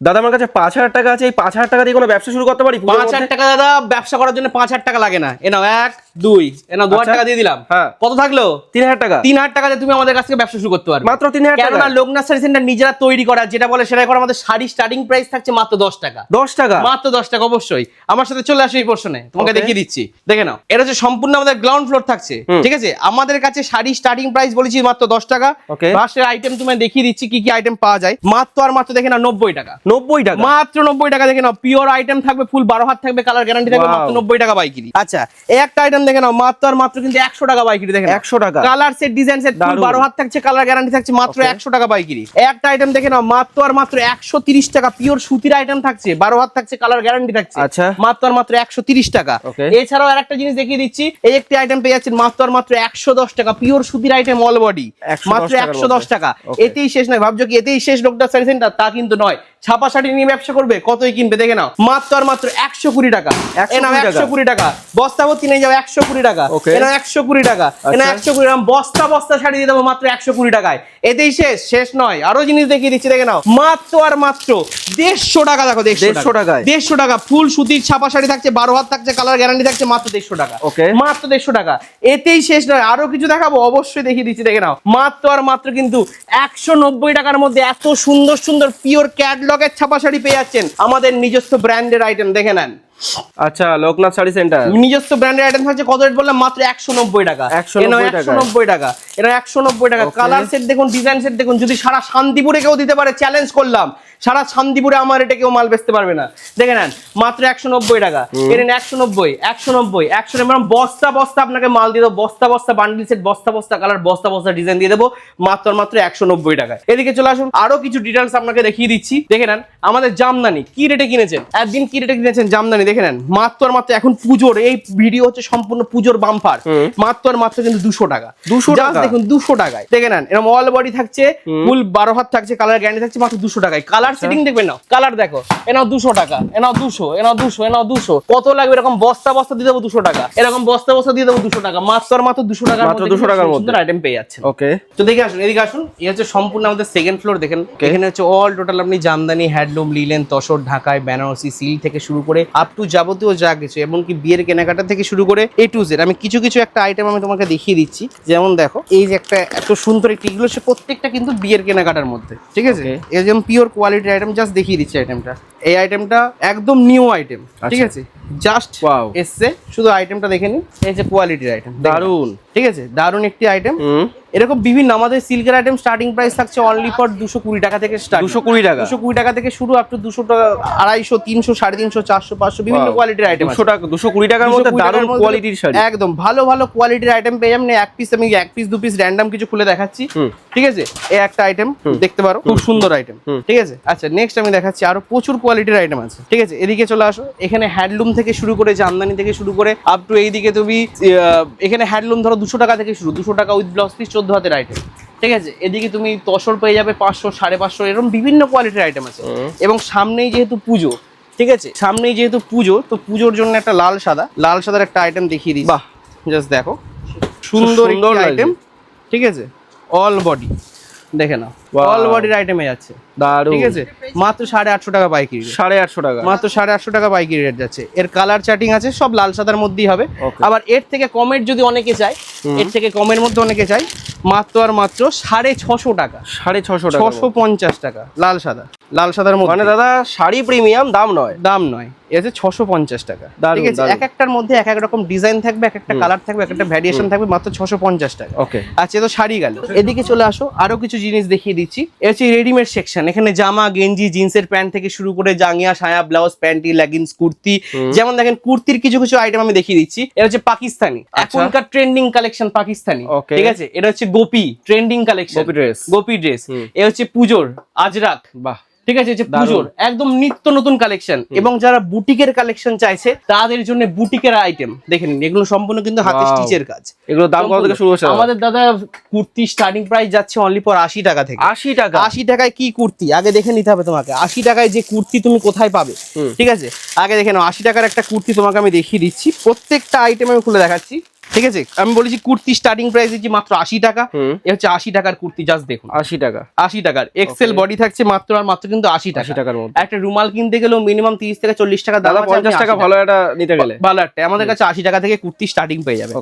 দাদা আমার কাছে পাঁচ হাজার টাকা আছে এই পাঁচ হাজার টাকা দিয়ে কোনো ব্যবসা শুরু করতে পারি পাঁচ হাজার টাকা দাদা ব্যবসা করার জন্য পাঁচ হাজার টাকা লাগে না। এ নাও এক দুই। দু আচ্ছা। টাকা দিয়ে দিলাম। হ্যাঁ। কত থাকল? তিন হাজার টাকা। তিন হাজার টাকাতে তুমি আমাদের কাছ থেকে ব্যবসা শুরু করতে পারবে। মাত্র তিন হাজার টাকা। কেননা লোকনাথ শাড়ি সেন্টার নিজেরা তৈরি করা যেটা বলে সেটা করে আমাদের শাড়ি স্টার্টিং প্রাইস থাকছে মাত্র দশ টাকা। দশ টাকা? মাত্র দশ টাকা অবশ্যই। আমার সাথে চলে আসো এই পোর্শনে তোমাকে দেখিয়ে দিচ্ছি। দেখে নাও। এটা হচ্ছে সম্পূর্ণ আমাদের গ্রাউন্ড ফ্লোর থাকছে। ঠিক আছে? আমাদের কাছে শাড়ি স্টার্টিং প্রাইস বলেছি মাত্র দশ টাকা। ফার্স্টের আইটেম তুমি দেখিয়ে দিচ্ছি কি কি আইটেম পাওয়া যায়। মাত্র আর মাত্র দেখে নাও নব্বই টাকা। নব্বই টাকা? মাত্র নব্বই টাকা দেখে নাও। পিওর আইটেম থাকবে ফুল বারো হাত থাকবে কালার গ্যারান্টি থাকবে মাত্র নব্বই টাকা বাইকিরি আচ্ছা একটা আইটেম দেখে নাও মাত্র আর মাত্র কিন্তু একশো টাকা বাইকিরি দেখে একশো টাকা। Colour set design set. বারো হাত থাকছে কালার গ্যারান্টি থাকছে মাত্র. একশো টাকা বাইকিরি একটা আইটেম দেখে নাও মাত্র আর মাত্র একশো তিরিশ টাকা। পিওর সুতির আইটেম থাকছে বারো হাত থাকছে কালার গ্যারান্টি থাকছে। আচ্ছা। মাত্র আর মাত্র একশো তিরিশ টাকা। এছাড়াও আর একটা জিনিস দেখিয়ে দিচ্ছি এই একটি আইটেম পেয়ে যাচ্ছেন মাত্র আর মাত্র একশো দশ টাকা। পিওর সুতির আইটেম অল বডি মাত্র একশো দশ। টাকা। এতেই শেষ নয় ভাবছ কি? এতেই শেষ লোকটা সার্ভিস সেন্টার তা কিন্তু নয়। ছাপা শাড়ি নিয়ে ব্যবসা করবে কতই কিনবে দেখে নাও। মাত্র আর মাত্র একশো কুড়ি টাকা। 120 টাকা। একশো কুড়ি টাকা। বস্তা ভর্তি নিয়ে যাও একশো কুড়ি টাকা। Okay. একশো কুড়ি টাকা। এ আচ্ছা। একশো কুড়ি টাকা বস্তা বস্তা শাড়ি দিয়ে দেবো মাত্র একশো কুড়ি টাকায়। এতেই শেষ শেষ নয়। আরও জিনিস দেখিয়ে দিচ্ছি দেখে নাও। মাত্র আর মাত্র দেড়শো টাকা দেখো দেড়শো 150 টাকায়? দেড়শো টাকা। ফুল সুতির ছাপা শাড়ি থাকছে বারো হাত থাকছে কালার গ্যারান্টি থাকছে মাত্র দেড়শো টাকা। Okay. মাত্র দেড়শো টাকা। এতেই শেষ নয়। আরও কিছু দেখাবো অবশ্যই দেখিয়ে দিচ্ছি দেখে নাও। মাত্র আর মাত্র কিন্তু একশো নব্বই টাকার মধ্যে এত সুন্দর সুন্দর পিওর ক্যাটলগের ছাপা শাড়ি পেয়ে যাচ্ছেন আমাদের নিজস্ব ব্র্যান্ডের আইটেম দেখে নেন। আচ্ছা লোকনাথ শাড়ি সেন্টার নিজস্ব ব্র্যান্ডের আইটেম থাকছে কত রেট বললাম? মাত্র একশো নব্বই টাকা। 190 টাকা। একশো নব্বই টাকা। এটা একশো নব্বই টাকা। কালার সেট দেখুন ডিজাইন সেট দেখুন যদি সারা শান্তিপুরে কেউ দিতে পারে চ্যালেঞ্জ করলাম। সারা শান্তিপুরে আমার এটা কেউ মাল বেচতে পারবে না। দেখে নেন মাত্র একশো নব্বই টাকা। এর একশো নব্বই একশো নব্বই একশো মানে বস্তা বস্তা আপনাকে মাল দিয়ে দেবো বস্তা বস্তা বান্ডিল সেট বস্তা বস্তা কালার বস্তা বস্তা ডিজাইন দিয়ে দেবো মাত্র মাত্র একশো নব্বই টাকায় এদিকে চলে আসুন আরও কিছু ডিটেলস আপনাকে দেখিয়ে দিচ্ছি। দেখে নেন আমাদের জামদানি কি রেটে কিনেছেন? একদিন কি রেটে কিনেছেন জামদানি? দেখে নেন মাত্র মাত্র এখন পুজোর এই ভিডিও হচ্ছে সম্পূর্ণ পুজোর বাম্পার। মাত্র মাত্র কিন্তু দুশো টাকা। 200 Just টাকা? দেখুন দুশো টাকায়। দেখে নেন এরকম অল বডি থাকছে ফুল বারো হাত থাকছে কালার গ্যারান্টি থাকছে মাত্র দুশো টাকায়। কালার আচ্ছা। সেটিং দেখবেন না কালার দেখো এনাও দুশো টাকা এনাও দুশো এনাও দুশো এনাও দুশো। কত লাগবে? এরকম বস্তা বস্তা দিয়ে দেবো দুশো টাকা। এরকম বস্তা বস্তা দিয়ে দেবো দুশো টাকা। মাত্র মাত্র দুশো টাকা মাত্র দুশো টাকার মধ্যে। আইটেম পেয়ে যাচ্ছেন। ওকে তো দেখে আসুন এদিকে আসুন এই হচ্ছে সম্পূর্ণ আমাদের সেকেন্ড ফ্লোর দেখেন এখানে হচ্ছে অল টোটাল আপনি জামদানি হ্যান্ডলুম লিলেন তসর ঢাকায় বেনারসি সিল থেকে শুরু করে আপ টু যাবতীয় যা কিছু এমনকি বিয়ের কেনাকাটা থেকে শুরু করে এ টু জেড আমি কিছু কিছু একটা আইটেম আমি তোমাকে দেখিয়ে দিচ্ছি। যেমন দেখো এই যে একটা এত সুন্দর একটি এগুলো সে প্রত্যেকটা কিন্তু বিয়ের কেনাকাটার মধ্যে ঠিক আছে? এই যেমন পিওর কোয়ালিটির আইটেম জাস্ট দেখিয়ে দিচ্ছে আইটেমটা এই আইটেমটা একদম নিউ আইটেম ঠিক আচ্ছা। আছে? জাস্ট. এসছে শুধু আইটেমটা দেখে নিন এই যে কোয়ালিটির আইটেম দারুণ ঠিক আছে? দারুণ একটি আইটেম এরকম বিভিন্ন আমাদের সিল্কের আইটেম স্টার্টিং প্রাইস থাকছে অনলি ফর দুশো কুড়ি টাকা থেকে স্টার্ট দুশো কুড়ি টাকা। দুশো কুড়ি টাকা থেকে শুরু আপ টু দুশো টাকা আড়াইশো তিনশো সাড়ে তিনশো চারশো পাঁচশো বিভিন্ন কোয়ালিটির আইটেম দুশো টাকা দুশো কুড়ি টাকার মধ্যে দারুণ কোয়ালিটির শাড়ি। একদম ভালো ভালো কোয়ালিটির আইটেম পেয়ে যাবেন। এক পিস আমি এক পিস দু পিস র্যান্ডম কিছু খুলে দেখাচ্ছি। ঠিক আছে? এই একটা আইটেম দেখতে পারো খুব সুন্দর আইটেম ঠিক আছে? আচ্ছা নেক্সট আমি দেখাচ্ছি আরও প্রচুর কোয়ালিটির আইটেম আছে। ঠিক আছে? এদিকে চলে আসো। এখানে হ্যান্ডলুম থেকে শুরু করে জামদানি থেকে শুরু করে আপ টু এইদিকে তুমি এখানে হ্যান্ডলুম ধরো দুশো টাকা থেকে শুরু। দুশো টাকা উইথ ব্লাউজ পিস চোদ্দ হাতের আইটেম ঠিক আছে? এদিকে তুমি তসর পেয়ে যাবে পাঁচশো সাড়ে পাঁচশো এরকম বিভিন্ন কোয়ালিটির আইটেম আছে। এবং সামনেই যেহেতু পুজো ঠিক আছে? সামনেই যেহেতু পুজো তো পুজোর জন্য একটা লাল সাদা লাল সাদার একটা আইটেম দেখিয়ে দিই বাহ। জাস্ট দেখো। সুন্দর সুন্দর আইটেম ঠিক আছে? অল বডি দেখে নাও। অল বডির আইটেমে যাচ্ছে। দারুণ। ঠিক আছে? মাত্র সাড়ে আটশো টাকা পাইকারি সাড়ে আটশো টাকা। মাত্র সাড়ে আটশো টাকা পাইকারি রেট যাচ্ছে। এর কালার চার্টিং আছে সব লাল সাদার মধ্যেই হবে। আবার এর থেকে কমের যদি অনেকে চায় এর থেকে কমের মধ্যে অনেকে চায় মাত্র আর মাত্র সাড়ে ছশো টাকা। সাড়ে ছশো ছশো পঞ্চাশ টাকা লাল সাদা। লাল সাদার মধ্যে। মানে দাদা শাড়ি প্রিমিয়াম দাম নয়। দাম নয়। এ আছে ছশো পঞ্চাশ টাকা। ঠিক আছে এক একটার মধ্যে এক এক রকম ডিজাইন থাকবে এক একটা কালার থাকবে এক একটা ভ্যারিয়েশন থাকবে মাত্র ছশো পঞ্চাশ টাকা। ওকে। আচ্ছা তো শাড়ি গেল। এদিকে চলে আসো আরও কিছু জিনিস দেখিয়ে দিচ্ছি। এ হচ্ছে রেডিমেড সেকশন এখানে জামা গেঞ্জি জিন্সের প্যান্ট থেকে শুরু করে জাঙ্গিয়া সায়া ব্লাউজ প্যান্টি লেগিংস কুর্তি। যেমন দেখেন কুর্তির কিছু কিছু আইটেম আমি দেখিয়ে দিচ্ছি। এটা হচ্ছে পাকিস্তানি। আচ্ছা। এখনকার ট্রেন্ডিং কালেকশন পাকিস্তানি. ঠিক আছে? এটা হচ্ছে Gopi trending collection Gopi dress। Gopi dress. এ হচ্ছে পুজোর আজরাক বাহ। ঠিক আছে যে পুজোর একদম নিত্য নতুন কালেকশন এবং যারা বুটিকের কালেকশন চাইছে তাদের জন্য বুটিকের আইটেম দেখে নিন এগুলো সম্পূর্ণ কিন্তু হাতে স্টিচের কাজ। এগুলো দাম কত থেকে শুরু হচ্ছে আমাদের দাদা কুর্তি স্টার্টিং প্রাইস যাচ্ছে অনলি পর আশি টাকা থেকে। আশি টাকা? আশি টাকায় কি কুর্তি? আগে দেখে নিতে হবে তোমাকে। আশি টাকায় যে কুর্তি তুমি কোথায় পাবে? ঠিক আছে? আগে দেখে নাও আশি টাকার একটা কুর্তি তোমাকে আমি দেখিয়ে দিচ্ছি। প্রত্যেকটা আইটেম আমি খুলে দেখাচ্ছি। ঠিক আছে? আমি বলেছি কুর্তি স্টার্টিং প্রাইস দিচ্ছি মাত্র আশি টাকা। এ হচ্ছে আশি টাকার কুর্তি জাস্ট দেখুন। আশি টাকা। আশি টাকার। এক্সেল বডি থাকছে মাত্র আর মাত্র কিন্তু আশি টাকা। আশি টাকার মধ্যে। একটা রুমাল কিনতে গেলেও মিনিমাম তিরিশ থেকে চল্লিশ টাকা দাম দাদা পঞ্চাশ টাকা ভালো একটা নিতে গেলে। ভালো একটা। আমাদের কাছে আশি টাকা থেকে কুর্তি স্টার্টিং পেয়ে যাবে।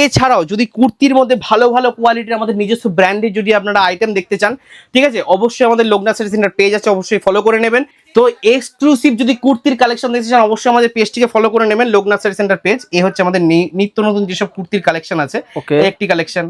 এছাড়াও যদি কুর্তির মধ্যে ভালো ভালো কোয়ালিটির আমাদের নিজস্ব ব্র্যান্ডের যদি আপনারা আইটেম দেখতে চান ঠিক আছে? অবশ্যই আমাদের লোকনাথ সারি সেন্টার পেজ আছে অবশ্যই ফলো করে নেবেন। তো এক্সক্লুসিভ যদি কুর্তির কালেকশন দেখতে চান অবশ্যই আমাদের পেজটিকে ফলো করে নেবেন লোকনাথ সারি সেন্টার পেজ এ হচ্ছে আমাদের নিত্য নতুন যেসব কুর্তির কালেকশন আছে একটি কালেকশন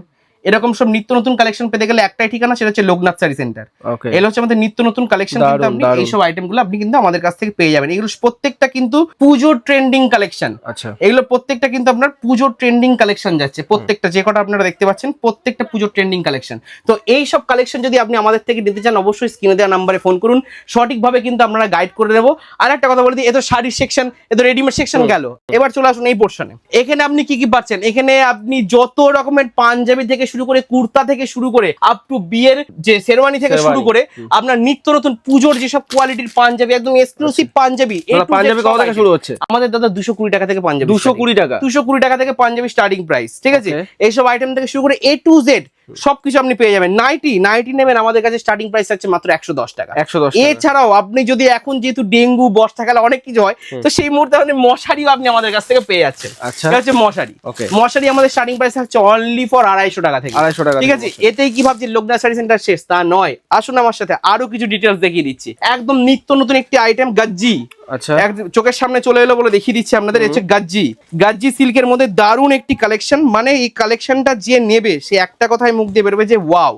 এরকম সব নিত্য নতুন কালেকশন পেতে গেলে একটাই ঠিকানা সেটা হচ্ছে লোকনাথ সারি সেন্টার এগুলো হচ্ছে আমাদের নিত্য নতুন কালেকশন কিন্তু আপনি। এইসব আইটেমগুলো আপনি কিন্তু আমাদের কাছ থেকে পেয়ে যাবেন। এগুলো প্রত্যেকটা কিন্তু পুজোর ট্রেন্ডিং কালেকশন আচ্ছা। এগুলো প্রত্যেকটা কিন্তু আপনার পুজোর ট্রেন্ডিং কালেকশন যাচ্ছে। প্রত্যেকটা যে কটা আপনারা দেখতে পাচ্ছেন প্রত্যেকটা পুজোর ট্রেন্ডিং কালেকশন তো এই সব কালেকশন যদি আপনি আমাদের থেকে নিতে চান অবশ্যই স্ক্রিনে দেওয়া নাম্বারে ফোন করুন। সঠিকভাবে কিন্তু আমরা গাইড করে দেবো। আর একটা কথা বলে দিই এ তো শাড়ির সেকশন এ তো রেডিমেড সেকশন। গেল। এবার চলে আসুন এই পোর্শনে এখানে আপনি কি কি পাচ্ছেন? এখানে আপনি যত রকমের পাঞ্জাবি থেকে শুরু করে কুর্তা থেকে শুরু করে আপ টু বিয়ের যে শেরওয়ানি থেকে শুরু করে আপনার নিত্য নতুন পুজোর যেসব কোয়ালিটির পাঞ্জাবি একদম এক্সক্লুসিভ পাঞ্জাবি দাদা Z পাঞ্জাবি কত থেকে শুরু হচ্ছে? আমাদের দাদা দুশো কুড়ি টাকা থেকে পাঞ্জাবি দুশো কুড়ি টাকা? দুশো কুড়ি টাকা থেকে পাঞ্জাবি স্টার্টিং প্রাইস ঠিক আছে? এইসব আইটেম থেকে শুরু করে এ টু জেড সবকিছু আপনি পেয়ে যাবেন। নাইটি নাইটি নেবেন আমাদের কাছে স্টার্টিং প্রাইস আছে মাত্র একশো দশ টাকা। একশো দশ এছাড়াও আপনি যদি এখন যেহেতু ডেঙ্গু বর্ষাকালে অনেক কিছু হয় তো সেই মুহূর্তে আপনি মশারিও আপনি আমাদের কাছ থেকে পেয়ে যাচ্ছেন। আচ্ছা। হচ্ছে মশারি। মশারি আমাদের স্টার্টিং প্রাইস হচ্ছে অনলি ফর আড়াইশো টাকা থেকে। আড়াইশো টাকা ঠিক আছে? এতেই কি ভাবছি লোকনাথ শাড়ি সেন্টার শেষ? তা নয়। আসুন আমার সাথে আরও কিছু ডিটেলস দেখিয়ে দিচ্ছি। একদম নিত্য নতুন একটি আইটেম গাজ্জি। আচ্ছা। একদম চোখের সামনে চলে এলো বলে দেখিয়ে দিচ্ছি আপনাদের হচ্ছে গাজ্জি। গাজ্জি সিল্কের মধ্যে দারুণ একটি কালেকশন মানে এই কালেকশনটা যে নেবে সে একটা কথায় মুখ দিয়ে বেরোবে যে ওয়াও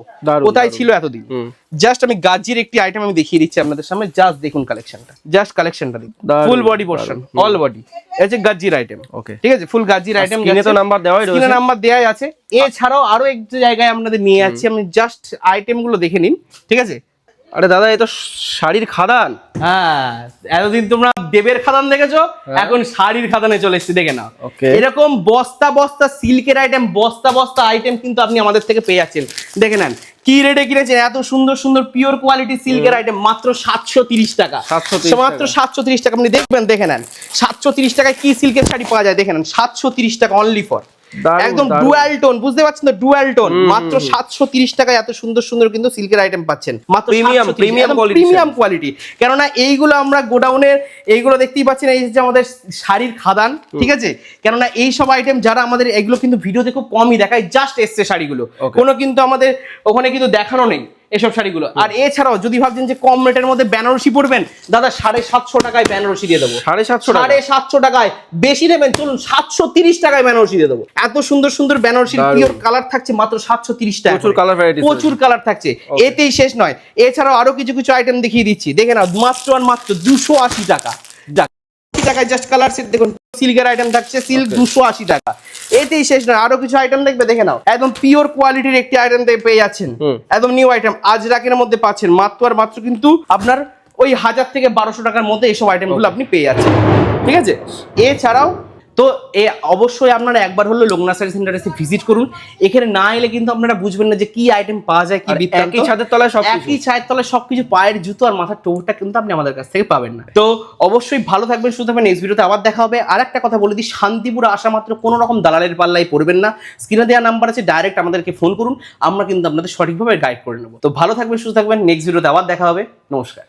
কোথায় ছিল এতদিন? জাস্ট আমি গাজ্জির একটি আইটেম আমি দেখিয়ে দিচ্ছি আপনাদের সামনে জাস্ট দেখুন কালেকশনটা জাস্ট কালেকশনটা দেখুন। Full body portion. All body এটা হচ্ছে গাজ্জির আইটেম ওকে ঠিক আছে? ফুল গাজ্জির আইটেম স্ক্রিনে তো নাম্বার দেওয়াই রয়েছে। নাম্বার দেওয়াই আছে। এছাড়াও আরও এক জায়গায় আপনাদের নিয়ে যাচ্ছি আমি জাস্ট আইটেমগুলো দেখে নিন ঠিক আছে? আরে দাদা এ তো শাড়ির খাদান। হ্যাঁ এতদিন তোমরা দেবের খাদান দেখেছ হ্যাঁ। এখন শাড়ির খাদানে চলে এসেছি দেখে নাও. এরকম বস্তা বস্তা সিল্কের আইটেম বস্তা বস্তা আইটেম কিন্তু আপনি আমাদের থেকে পেয়ে যাচ্ছেন। দেখে নেন কি রেটে কিনেছেন? এত সুন্দর সুন্দর পিওর কোয়ালিটি সিল্কের আইটেম মাত্র সাতশো তিরিশ টাকা। 730 মাত্র সাতশো তিরিশ টাকা আপনি দেখবেন দেখে নেন। সাতশো তিরিশ টাকায় কি সিল্কের শাড়ি পাওয়া যায়? দেখে নেন সাতশো তিরিশ টাকা অনলি ফর একদম। ডুয়াল টোন বুঝতে পারছেন তো? ডুয়াল টোন মাত্র সাতশো তিরিশ টাকায় এত সুন্দর সুন্দর কিন্তু সিল্কের আইটেম পাচ্ছেন। মাত্র premium premium quality premium quality কেননা এইগুলো আমরা গোডাউনের এইগুলো দেখতেই পাচ্ছেন এই যে আমাদের শাড়ির খাদান ঠিক আছে? কেননা এই সব আইটেম যারা আমাদের এগুলো কিন্তু ভিডিওতে খুব কমই দেখায় জাস্ট এসছে শাড়িগুলো। কোনো কিন্তু আমাদের ওখানে কিন্তু দেখানো নেই। এসব শাড়িগুলো। আর এছাড়াও যদি ভাবছেন যে কম রেটের মধ্যে বেনারসি পড়বেন দাদা সাড়ে সাতশো টাকায় বেনারসি দিয়ে দেবো। সাড়ে সাতশো সাড়ে সাতশো টাকায় বেশি নেবেন চলুন সাতশো তিরিশ টাকায় বেনারসি দিয়ে দেবো। এত সুন্দর সুন্দর বেনারসির পিওর কালার থাকছে মাত্র সাতশো তিরিশ টাকা প্রচুর colour varieties প্রচুর কালার থাকছে। এতেই শেষ নয়। এছাড়াও আরও কিছু কিছু আইটেম দেখিয়ে দিচ্ছি। দেখে নাও মাত্র আর মাত্র দুশো আশি টাকা। টাকায় জাস্ট কালার সেট দেখুন সিল্কের আইটেম থাকছে সিল্ক দুশো আশি টাকা। এতেই শেষ নয়। আরও কিছু আইটেম দেখবে? দেখে নাও। একদম পিওর কোয়ালিটির একটি আইটেম পেয়ে যাচ্ছেন। একদম নিউ আইটেম আজ আজরাকের মধ্যে পাচ্ছেন। মাত্র আর মাত্র কিন্তু আপনার ওই হাজার থেকে বারোশো টাকার মধ্যে এইসব আইটেমগুলো আপনি পেয়ে যাচ্ছেন। ঠিক আছে? এছাড়াও তো এ অবশ্যই আপনারা একবার হলো লোকনাথ সারি সেন্টারে এসে ভিজিট করুন। এখানে না এলে কিন্তু আপনারা বুঝবেন না যে কি আইটেম পাওয়া যায় কি। একই ছাদের তলায় সবকিছু। একই ছাদের তলায় সবকিছু পায়ের জুতো আর মাথার টোপটা কিন্তু আপনি আমাদের কাছ থেকে পাবেন না। তো অবশ্যই ভালো থাকবেন সুস্থ থাকবেন। নেক্সট ভিডিওতে আবার দেখা হবে। আর একটা কথা বলে দিই শান্তিপুরে আসা মাত্র কোনো রকম দালালের পাল্লায় পড়বেন না। স্ক্রিনে দেওয়া নাম্বার আছে ডাইরেক্ট আমাদেরকে ফোন করুন। আমরা কিন্তু আপনাদের সঠিকভাবে গাইড করে নেব। তো ভালো থাকবেন সুস্থ থাকবেন। নেক্সট ভিডিওতে আবার দেখা হবে। নমস্কার।